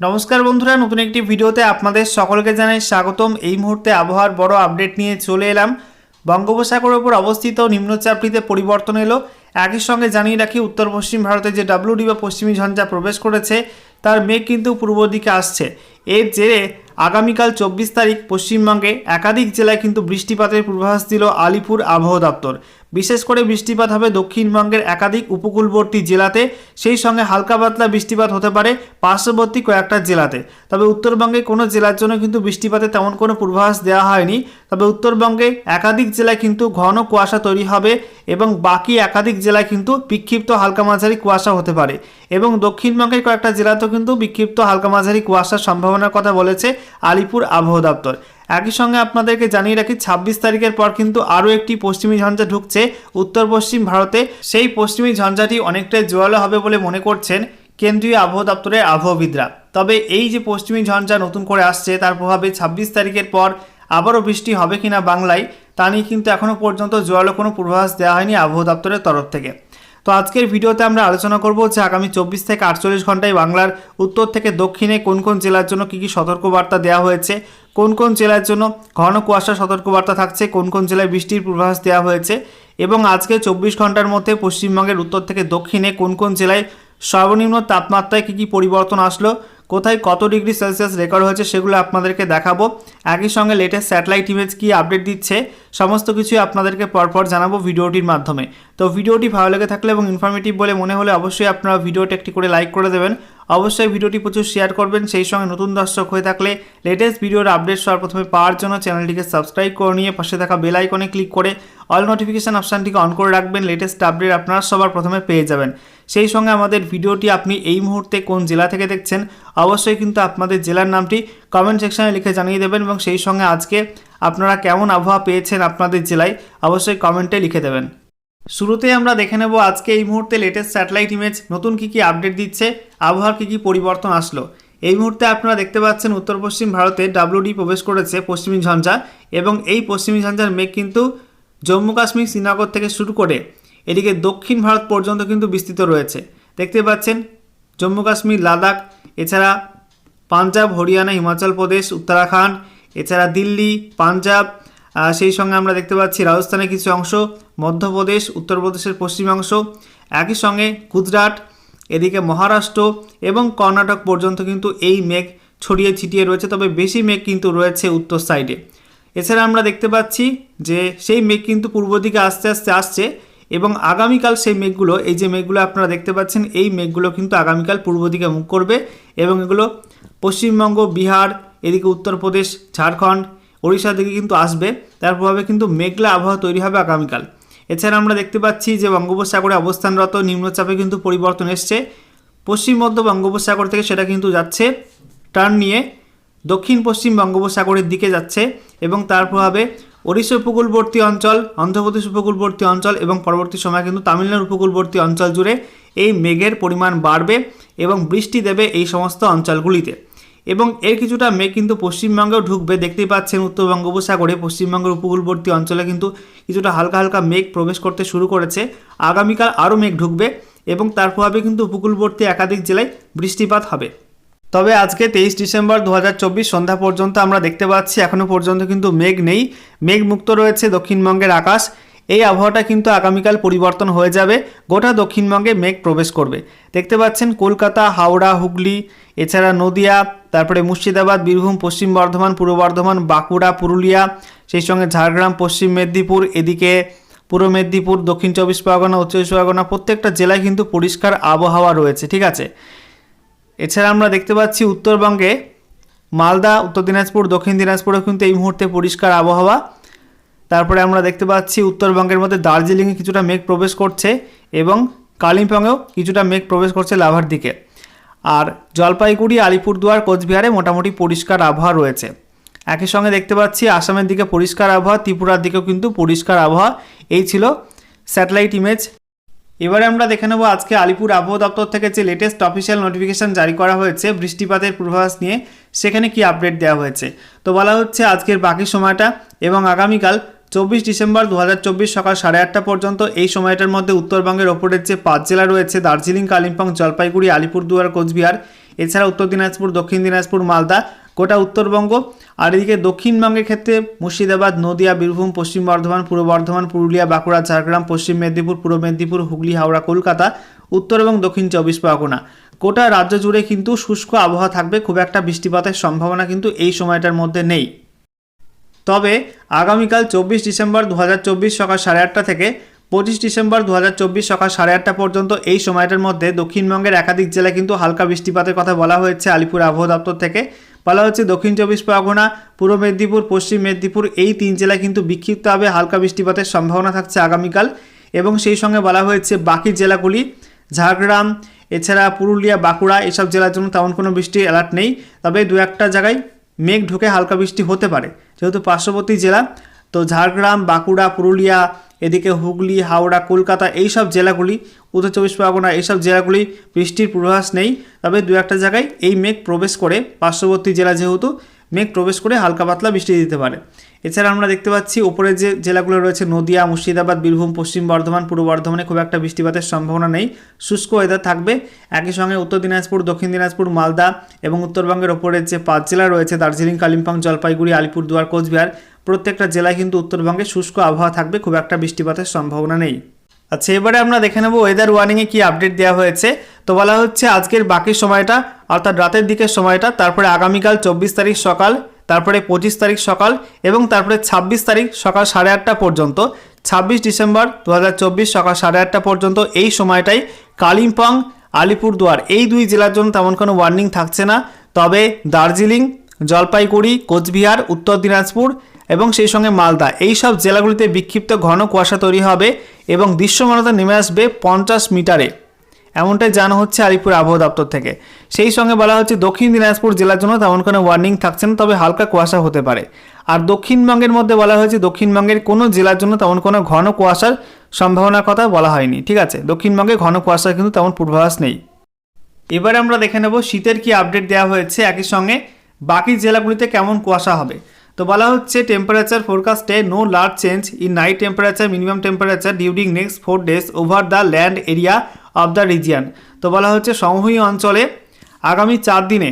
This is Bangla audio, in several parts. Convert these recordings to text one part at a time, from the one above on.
নমস্কার বন্ধুরা, নতুন একটি ভিডিওতে আপনাদের সকলকে জানাই স্বাগতম। এই মুহূর্তে আবহাওয়ার বড় আপডেট নিয়ে চলে এলাম। বঙ্গোপসাগরের উপর অবস্থিত নিম্নচাপটিতে পরিবর্তন এলো। একই সঙ্গে জানিয়ে রাখি, উত্তর পশ্চিম ভারতে যে ডাব্লিউডি বা পশ্চিমী ঝঞ্ঝা প্রবেশ করেছে, তার মেঘ কিন্তু পূর্ব দিকে আসছে। এর জেরে আগামীকাল চব্বিশ তারিখ পশ্চিমবঙ্গে একাধিক জেলায় কিন্তু বৃষ্টিপাতের পূর্বাভাস দিল আলিপুর আবহাওয়া দপ্তর। বিশেষ করে বৃষ্টিপাত হবে দক্ষিণবঙ্গের একাধিক উপকূলবর্তী জেলাতে। সেই সঙ্গে হালকা পাতলা বৃষ্টিপাত হতে পারে পার্শ্ববর্তী কয়েকটা জেলাতে। তবে উত্তরবঙ্গে কোনো জেলার জন্য কিন্তু বৃষ্টিপাতে তেমন কোনো পূর্বাভাস দেওয়া হয়নি। তবে উত্তরবঙ্গে একাধিক জেলায় কিন্তু ঘন কুয়াশা তৈরি হবে এবং বাকি একাধিক জেলায় কিন্তু বিক্ষিপ্ত হালকা মাঝারি কুয়াশা হতে পারে। এবং দক্ষিণবঙ্গের কয়েকটা জেলাতেও কিন্তু বিক্ষিপ্ত হালকা মাঝারি কুয়াশার সম্ভাবনার কথা বলেছে আলিপুর আবহাওয়া দপ্তর। একই সঙ্গে আপনাদেরকে জানিয়ে রাখি, ছাব্বিশ তারিখের পর কিন্তু আরও একটি পশ্চিমী ঝঞ্ঝা ঢুকছে। উত্তর পশ্চিম ভারতে সেই পশ্চিমী ঝঞ্ঝাটি অনেকটাই জোরালো হবে বলে মনে করছেন কেন্দ্রীয় আবহাওয়া দপ্তরের আবহাওয়াবিদরা তবে এই যে পশ্চিমী ঝঞ্ঝা নতুন করে আসছে, তার প্রভাবে ছাব্বিশ তারিখের পর আবারও বৃষ্টি হবে কিনা বাংলায়, তা নিয়ে কিন্তু এখনও পর্যন্ত জোয়ালো কোনো পূর্বাভাস দেওয়া হয়নি আবহাওয়া দপ্তরের তরফ থেকে। তো আজকের ভিডিওতে আমরা আলোচনা করব যে আগামী চব্বিশ থেকে আটচল্লিশ ঘন্টায় বাংলার উত্তর থেকে দক্ষিণে কোন কোন জেলার জন্য কী কী সতর্কবার্তা দেওয়া হয়েছে, কোন কোন জেলার জন্য ঘন কুয়াশা সতর্কবার্তা থাকছে, কোন কোন জেলায় বৃষ্টির পূর্বাভাস দেওয়া হয়েছে এবং আজকে চব্বিশ ঘণ্টার মধ্যে পশ্চিমবঙ্গের উত্তর থেকে দক্ষিণে কোন কোন জেলায় সর্বনিম্ন তাপমাত্রায় কী কী পরিবর্তন আসলো কোথায় কত ডিগ্রি সেলসিয়াস রেকর্ড হয়েছে সেগুলো আপনাদেরকে দেখাবো। একই সঙ্গে লেটেস্ট স্যাটেলাইট ইমেজ কী আপডেট দিচ্ছে, সমস্ত কিছুই আপনাদেরকে পরপর জানাব ভিডিওটির মাধ্যমে। তো ভিডিওটি ভালো লেগে থাকলে এবং ইনফরমেটিভ বলে মনে হলে অবশ্যই আপনারা ভিডিওটি একটি করে লাইক করে দেবেন। অবশ্যই ভিডিওটি প্রচুর শেয়ার করবেন, সেই সঙ্গে নতুন দর্শক হয়ে থাকলে লেটেস্ট ভিডিওর আপডেট সবার প্রথমে পাওয়ার জন্য চ্যানেলটিকে সাবস্ক্রাইব করে নিয়ে পাশে থাকা বেল আইকনে ক্লিক করে অল নোটিফিকেশান অপশানটিকে অন করে রাখবেন। লেটেস্ট আপডেট আপনারা সবার প্রথমে পেয়ে যাবেন। সেই সঙ্গে আমাদের ভিডিওটি আপনি এই মুহূর্তে কোন জেলা থেকে দেখছেন, অবশ্যই কিন্তু আপনাদের জেলার নামটি কমেন্ট সেকশনে লিখে জানিয়ে দেবেন এবং সেই সঙ্গে আজকে আপনারা কেমন আবহাওয়া পেয়েছেন আপনাদের জেলায়, অবশ্যই কমেন্টে লিখে দেবেন। শুরুতেই আমরা দেখে নেব আজকে এই মুহূর্তে লেটেস্ট স্যাটেলাইট ইমেজ নতুন কী কী আপডেট দিচ্ছে, আবহাওয়ার কী কী পরিবর্তন আসলো। এই মুহূর্তে আপনারা দেখতে পাচ্ছেন উত্তর পশ্চিম ভারতে ডাব্লিউডি প্রবেশ করেছে পশ্চিমী ঝঞ্ঝা এবং এই পশ্চিমী ঝঞ্ঝার মেঘ কিন্তু জম্মু কাশ্মীর শ্রীনগর থেকে শুরু করে এদিকে দক্ষিণ ভারত পর্যন্ত কিন্তু বিস্তৃত রয়েছে। দেখতে পাচ্ছেন, জম্মু কাশ্মীর, লাদাখ, এছাড়া পাঞ্জাব, হরিয়ানা, হিমাচল প্রদেশ, উত্তরাখণ্ড, এছাড়া দিল্লি, পাঞ্জাব সেই সঙ্গে আমরা দেখতে পাচ্ছি রাজস্থানের কিছু অংশ, মধ্যপ্রদেশ, উত্তরপ্রদেশের পশ্চিমাংশ একই সঙ্গে গুজরাট, এদিকে মহারাষ্ট্র এবং কর্ণাটক পর্যন্ত কিন্তু এই মেঘ ছড়িয়ে ছিটিয়ে রয়েছে, তবে বেশি মেঘ কিন্তু রয়েছে উত্তর সাইডে এছাড়া আমরা দেখতে পাচ্ছি যে সেই মেঘ কিন্তু পূর্ব দিকে আস্তে আস্তে আসছে এবং আগামীকাল সেই মেঘগুলো, এই যে মেঘগুলো আপনারা দেখতে পাচ্ছেন, এই মেঘগুলো কিন্তু আগামীকাল পূর্ব দিকে মুখ করবে এবং এগুলো পশ্চিমবঙ্গ, বিহার, এদিকে উত্তরপ্রদেশ, ঝাড়খণ্ড, ওড়িশার দিকে কিন্তু আসবে। তার প্রভাবে কিন্তু মেঘলা আবহাওয়া তৈরি হবে আগামীকাল। এছাড়া আমরা দেখতে পাচ্ছি যে বঙ্গোপসাগরে অবস্থানরত নিম্নচাপে কিন্তু পরিবর্তন এসছে। পশ্চিম মধ্য বঙ্গোপসাগর থেকে সেটা কিন্তু যাচ্ছে টার্ন নিয়ে দক্ষিণ পশ্চিম বঙ্গোপসাগরের দিকে যাচ্ছে এবং তার প্রভাবে ওড়িশা উপকূলবর্তী অঞ্চল, অন্ধ্রপ্রদেশ উপকূলবর্তী অঞ্চল এবং পরবর্তী সময় কিন্তু তামিলনাড়ু উপকূলবর্তী অঞ্চল জুড়ে এই মেঘের পরিমাণ বাড়বে এবং বৃষ্টি দেবে এই সমস্ত অঞ্চলগুলিতে। এবং এর কিছুটা মেঘ কিন্তু পশ্চিমবঙ্গেও ঢুকবে। দেখতেই পাচ্ছেন উত্তর বঙ্গোপসাগরে পশ্চিমবঙ্গের উপকূলবর্তী অঞ্চলে কিন্তু কিছুটা হালকা হালকা মেঘ প্রবেশ করতে শুরু করেছে। আগামীকাল আরও মেঘ ঢুকবে এবং তার প্রভাবে কিন্তু উপকূলবর্তী একাধিক জেলায় বৃষ্টিপাত হবে। তবে আজকে তেইশ ডিসেম্বর দু হাজার চব্বিশ সন্ধ্যা পর্যন্ত আমরা দেখতে পাচ্ছি এখনও পর্যন্ত কিন্তু মেঘ নেই। মেঘ মুক্ত রয়েছে দক্ষিণবঙ্গের আকাশ। এই আবহাওয়াটা কিন্তু আগামীকাল পরিবর্তন হয়ে যাবে। গোটা দক্ষিণবঙ্গে মেঘ প্রবেশ করবে। দেখতে পাচ্ছেন কলকাতা, হাওড়া, হুগলি, এছাড়া নদিয়া, তারপরে মুর্শিদাবাদ, বীরভূম, পশ্চিম বর্ধমান, পূর্ব বর্ধমান, বাঁকুড়া, পুরুলিয়া, সেই সঙ্গে ঝাড়গ্রাম, পশ্চিম মেদিনীপুর, এদিকে পূর্ব মেদিনীপুর, দক্ষিণ চব্বিশ পরগনা, উত্তর চব্বিশ পরগনা প্রত্যেকটা জেলায় কিন্তু পরিষ্কার আবহাওয়া রয়েছে, ঠিক আছে? এছাড়া আমরা দেখতে পাচ্ছি উত্তরবঙ্গে মালদা, উত্তর দিনাজপুর, দক্ষিণ দিনাজপুরেও কিন্তু এই মুহূর্তে পরিষ্কার আবহাওয়া। তারপরে আমরা দেখতে পাচ্ছি উত্তরবঙ্গের মধ্যে দার্জিলিংয়ে কিছুটা মেঘ প্রবেশ করছে এবং কালিম্পংয়েও কিছুটা মেঘ প্রবেশ করছে লাভার দিকে। আর জলপাইগুড়ি, আলিপুরদুয়ার, কোচবিহারে মোটামুটি পরিষ্কার আবহাওয়া রয়েছে। একই সঙ্গে দেখতে পাচ্ছি আসামের দিকে পরিষ্কার আবহাওয়া, ত্রিপুরার দিকেও কিন্তু পরিষ্কার আবহাওয়া। এই ছিল স্যাটেলাইট ইমেজ। এবারে আমরা দেখে নেব আজকে আলিপুর আবহাওয়া দপ্তর থেকে যে লেটেস্ট অফিসিয়াল নোটিফিকেশন জারি করা হয়েছে, বৃষ্টিপাতের পূর্বাভাস নিয়ে, সেখানে কি আপডেট দেওয়া হয়েছে? তো বলা হচ্ছে আজকের বাকি সময়টা এবং আগামীকাল চব্বিশ ডিসেম্বর দু হাজার চব্বিশ সকাল সাড়ে আটটা পর্যন্ত এই সময়টার মধ্যে উত্তরবঙ্গের ওপরের যে পাঁচ জেলা রয়েছে, দার্জিলিং, কালিম্পং, জলপাইগুড়ি, আলিপুরদুয়ার, কোচবিহার, এছাড়া উত্তর দিনাজপুর, দক্ষিণ দিনাজপুর, মালদা গোটা উত্তরবঙ্গ। আর এদিকে দক্ষিণবঙ্গের ক্ষেত্রে মুর্শিদাবাদ, নদিয়া, বীরভূম, পশ্চিম বর্ধমান, পূর্ব বর্ধমান, পুরুলিয়া, বাঁকুড়া, ঝাড়গ্রাম, পশ্চিম মেদিনীপুর, পূর্ব মেদিনীপুর, হুগলি, হাওড়া, কলকাতা, উত্তর এবং দক্ষিণ চব্বিশ পরগনা। গোটা রাজ্য জুড়ে কিন্তু শুষ্ক আবহাওয়া থাকবে, খুব একটা বৃষ্টিপাতের সম্ভাবনা কিন্তু এই সময়টার মধ্যে নেই। তবে আগামীকাল চব্বিশ ডিসেম্বর দু হাজার চব্বিশ সকাল সাড়ে আটটা থেকে পঁচিশ ডিসেম্বর দু হাজার চব্বিশ সকাল সাড়ে আটটা পর্যন্ত এই সময়টার মধ্যে দক্ষিণবঙ্গের একাধিক জেলায় কিন্তু হালকা বৃষ্টিপাতের কথা বলা হয়েছে আলিপুর আবহাওয়া দপ্তর থেকে। বলা হচ্ছে দক্ষিণ চব্বিশ পরগনা, পূর্ব মেদিনীপুর, পশ্চিম মেদিনীপুর, এই তিন জেলায় কিন্তু বিক্ষিপ্তভাবে হালকা বৃষ্টিপাতের সম্ভাবনা থাকছে আগামীকাল এবং সেই সঙ্গে বলা হয়েছে বাকি জেলাগুলি, ঝাড়গ্রাম, এছাড়া পুরুলিয়া, বাঁকুড়া, এসব জেলার জন্য তেমন কোনো বৃষ্টির অ্যালার্ট নেই। তবে দু একটা জায়গায় মেঘ ঢুকে হালকা বৃষ্টি হতে পারে। যেহেতু পার্শ্ববর্তী জেলা, তো ঝাড়গ্রাম, বাঁকুড়া, পুরুলিয়া এদিকে হুগলি, হাওড়া, কলকাতা এই সব জেলাগুলি উত্তর চব্বিশ পরগনা এইসব জেলাগুলি বৃষ্টির পূর্বাভাস নেই। তবে দু একটা জায়গায় এই মেঘ প্রবেশ করে, পার্শ্ববর্তী জেলা যেহেতু মেঘ প্রবেশ করে হালকা পাতলা বৃষ্টি দিতে পারে। এছাড়া আমরা দেখতে পাচ্ছি, ওপরে যে জেলাগুলো রয়েছে, নদিয়া, মুর্শিদাবাদ, বীরভূম, পশ্চিম বর্ধমান, পূর্ব বর্ধমানে খুব একটা বৃষ্টিপাতের সম্ভাবনা নেই। শুষ্ক ওয়েদার থাকবে। একই সঙ্গে উত্তর দিনাজপুর, দক্ষিণ দিনাজপুর, মালদা এবং উত্তরবঙ্গের ওপরের যে পাঁচ জেলা রয়েছে, দার্জিলিং, কালিম্পং, জলপাইগুড়ি, আলিপুরদুয়ার, কোচবিহার প্রত্যেকটা জেলায় কিন্তু উত্তরবঙ্গে শুষ্ক আবহাওয়া থাকবে, খুব একটা বৃষ্টিপাতের সম্ভাবনা নেই। আচ্ছা এবারে আমরা দেখে নেব ওয়েদার ওয়ার্নিংয়ে কি আপডেট দেওয়া হয়েছে। তো বলা হচ্ছে আজকের বাকি সময়টা, অর্থাৎ রাতের দিকের সময়টা, তারপরে আগামীকাল চব্বিশ তারিখ সকাল, তারপরে পঁচিশ তারিখ সকাল এবং তারপরে ছাব্বিশ তারিখ সকাল সাড়ে আটটা পর্যন্ত। ছাব্বিশ ডিসেম্বর দু হাজার চব্বিশ সকাল সাড়ে আটটা পর্যন্ত এই সময়টাই কালিম্পং, আলিপুরদুয়ার এই দুই জেলার জন্য তেমন কোনো ওয়ার্নিং থাকছে না। তবে দার্জিলিং, জলপাইগুড়ি, কোচবিহার, উত্তর দিনাজপুর এবং সেই সঙ্গে মালদা। এই সব জেলাগুলিতে বিক্ষিপ্ত ঘন কুয়াশা তৈরি হবে এবং দৃশ্যমানতা নেমে আসবে পঞ্চাশ মিটারে। এমনটাই জানা হচ্ছে আলিপুর আবহাওয়া দপ্তর থেকে। সেই সঙ্গে বলা হচ্ছে, দক্ষিণ দিনাজপুর জেলার জন্য তেমন কোনো ওয়ার্নিং থাকছে না, তবে হালকা কুয়াশা হতে পারে। আর দক্ষিণবঙ্গের মধ্যে বলা হয়েছে, দক্ষিণবঙ্গের কোনো জেলার জন্য তেমন কোনো ঘন কুয়াশার সম্ভাবনার কথা বলা হয়নি। ঠিক আছে, দক্ষিণবঙ্গে ঘন কুয়াশার কিন্তু তেমন পূর্বাভাস নেই। এবারে আমরা দেখে নেব, শীতের কি আপডেট দেওয়া হয়েছে, একই সঙ্গে বাকি জেলাগুলিতে কেমন কুয়াশা হবে। তো বলা হচ্ছে temperature ফোরকাস্টে no large change in night temperature minimum temperature during next four days over the land area of the region তো বলা হচ্ছে সমভূমি অঞ্চলে আগামী চার দিনে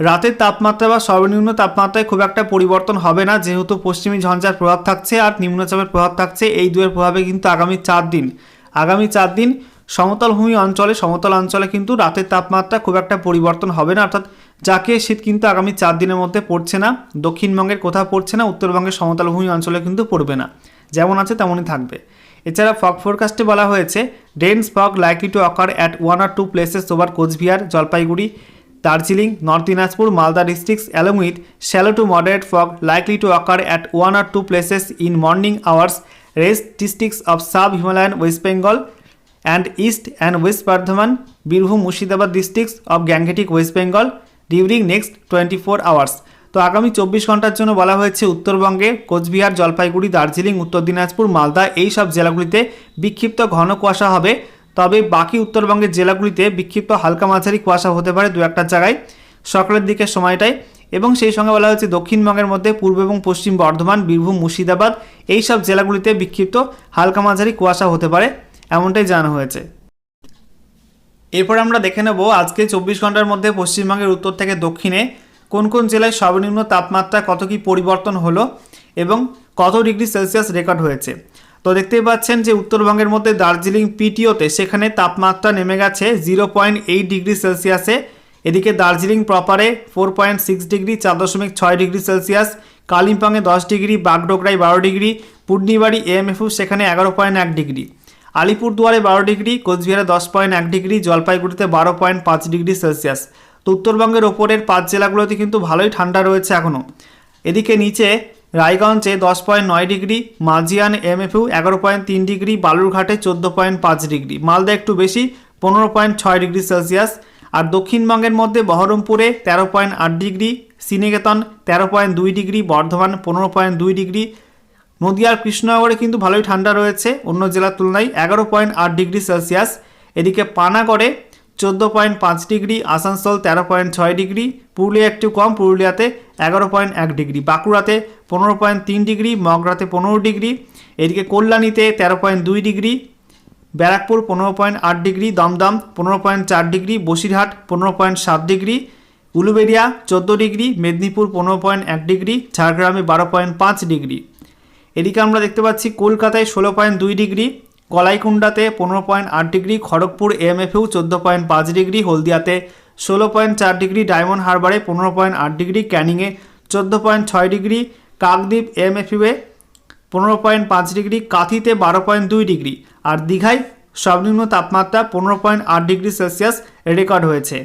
রাতের তাপমাত্রা বা সর্বনিম্ন তাপমাত্রায় খুব একটা পরিবর্তন হবে না, যেহেতু পশ্চিমী ঝঞ্ঝার প্রভাব থাকছে আর নিম্নচাপের প্রভাব থাকছে। এই দুয়ের প্রভাবে কিন্তু আগামী চার দিন, আগামী চার দিন সমতল ভূমি অঞ্চলে, সমতল অঞ্চলে কিন্তু রাতের তাপমাত্রা খুব একটা পরিবর্তন হবে না। অর্থাৎ যাকে শীত কিন্তু আগামী চার দিনের মধ্যে পড়ছে না, দক্ষিণবঙ্গের কোথাও পড়ছে না, উত্তরবঙ্গের সমতল ভূমি অঞ্চলে কিন্তু পড়বে না। যেমন আছে তেমনই থাকবে। এছাড়া ফগ ফোরকাস্টে বলা হয়েছে dense fog likely to occur at one or two places over Coochbehar, Jalpaiguri, Darjeeling north Dinajpur, Malda districts along with shallow to moderate fog likely to occur at one or two places in morning hours rest districts of sub Himalayan west Bengal and east and west Bardhaman Birbhum, Murshidabad districts of Gangetic west Bengal during next twenty four hours তো আগামী চব্বিশ ঘণ্টার জন্য বলা হয়েছে, উত্তরবঙ্গে কোচবিহার, জলপাইগুড়ি, দার্জিলিং, উত্তর দিনাজপুর, মালদা এই সব জেলাগুলিতে বিক্ষিপ্ত ঘন কুয়াশা হবে। তবে বাকি উত্তরবঙ্গের জেলাগুলিতে বিক্ষিপ্ত হালকা মাঝারি কুয়াশা হতে পারে দু একটা জায়গায় সকালের দিকের সময়টায়। এবং সেই সঙ্গে বলা হয়েছে, দক্ষিণবঙ্গের মধ্যে পূর্ব এবং পশ্চিম বর্ধমান, বীরভূম, মুর্শিদাবাদ এই সব জেলাগুলিতে বিক্ষিপ্ত হালকা মাঝারি কুয়াশা হতে পারে, এমনটাই জানানো হয়েছে। এরপর আমরা দেখে নেব আজকে চব্বিশ ঘণ্টার মধ্যে পশ্চিমবঙ্গের উত্তর থেকে দক্ষিণে কোন কোন জেলায় সর্বনিম্ন তাপমাত্রা কত কি পরিবর্তন হলো এবং কত ডিগ্রি সেলসিয়াস রেকর্ড হয়েছে। তো দেখতেই পাচ্ছেন যে উত্তরবঙ্গের মধ্যে দার্জিলিং পিটিওতে সেখানে তাপমাত্রা নেমে গেছে জিরো পয়েন্ট এইট ডিগ্রি সেলসিয়াসে। এদিকে Darjeeling প্রপারে four point six degree, চার দশমিক ছয় ডিগ্রি সেলসিয়াস। কালিম্পংয়ে দশ ডিগ্রি, বাগডোগরায় বারো ডিগ্রি পূর্ণিবাড়ি এএমএফউ সেখানে এগারো পয়েন্ট এক ডিগ্রি। আলিপুরদুয়ারে বারো ডিগ্রি, কোচবিহারে দশ পয়েন্ট এক ডিগ্রি, জলপাইগুড়িতে বারো পয়েন্ট পাঁচ ডিগ্রি সেলসিয়াস। তো উত্তরবঙ্গের ওপরের পাঁচ জেলাগুলোতে কিন্তু ভালোই ঠান্ডা রয়েছে এখনও এদিকে নিচে রায়গঞ্জে দশ পয়েন্ট নয় ডিগ্রি, মাঝিয়ান এমএফইউ এগারো পয়েন্ট তিন ডিগ্রি, বালুরঘাটে চোদ্দ পয়েন্ট পাঁচ ডিগ্রি। মালদা একটু বেশি, পনেরো পয়েন্ট ছয় ডিগ্রি সেলসিয়াস। আর দক্ষিণবঙ্গের মধ্যে বহরমপুরে তেরো পয়েন্ট আট ডিগ্রি, শ্রীনিকেতন তেরো পয়েন্ট দুই ডিগ্রি, বর্ধমান পনেরো পয়েন্ট দুই ডিগ্রি নদিয়ার কৃষ্ণনগরে কিন্তু ভালোই ঠান্ডা রয়েছে। অন্য জেলার তুলনায় এগারো পয়েন্ট আট ডিগ্রি সেলসিয়াস। এদিকে পানাগড়ে চোদ্দ পয়েন্ট পাঁচ ডিগ্রি, আসানসোল তেরো পয়েন্ট ছয় ডিগ্রি, পুরুলিয়া একটু কম, পুরুলিয়াতে এগারো পয়েন্ট এক ডিগ্রি, বাঁকুড়াতে পনেরো পয়েন্ট তিন ডিগ্রি, মগরাতে পনেরো ডিগ্রি, এদিকে কল্যাণীতে তেরো পয়েন্ট দুই ডিগ্রি, ব্যারাকপুর পনেরো পয়েন্ট আট ডিগ্রি, দমদম পনেরো পয়েন্ট চার ডিগ্রি, বসিরহাট পনেরো পয়েন্ট সাত ডিগ্রি, উলুবেড়িয়া চোদ্দ ডিগ্রি, মেদিনীপুর পনেরো পয়েন্ট এক ডিগ্রি, ঝাড়গ্রামে বারো পয়েন্ট পাঁচ ডিগ্রি। এদিকে আমরা দেখতে পাচ্ছি কলকাতায় ষোলো পয়েন্ট দুই ডিগ্রি, কলাইকুণ্ডাতে পনেরো পয়েন্ট আট ডিগ্রি, খড়গপুর এমএফইউ চোদ্দ পয়েন্ট পাঁচ ডিগ্রি, হলদিয়াতে ষোলো পয়েন্ট চার ডিগ্রি, ডায়মন্ড হারবারে পনেরো পয়েন্ট আট ডিগ্রি, ক্যানিংয়ে চোদ্দ পয়েন্ট ছয় ডিগ্রি, কাকদ্বীপ এমএফইউয়ে পনেরো পয়েন্ট পাঁচ ডিগ্রি, কাঁথিতে বারো পয়েন্ট দুই ডিগ্রি। আর দীঘায় সর্বনিম্ন তাপমাত্রা পনেরো পয়েন্ট আট ডিগ্রি সেলসিয়াস রেকর্ড হয়েছে।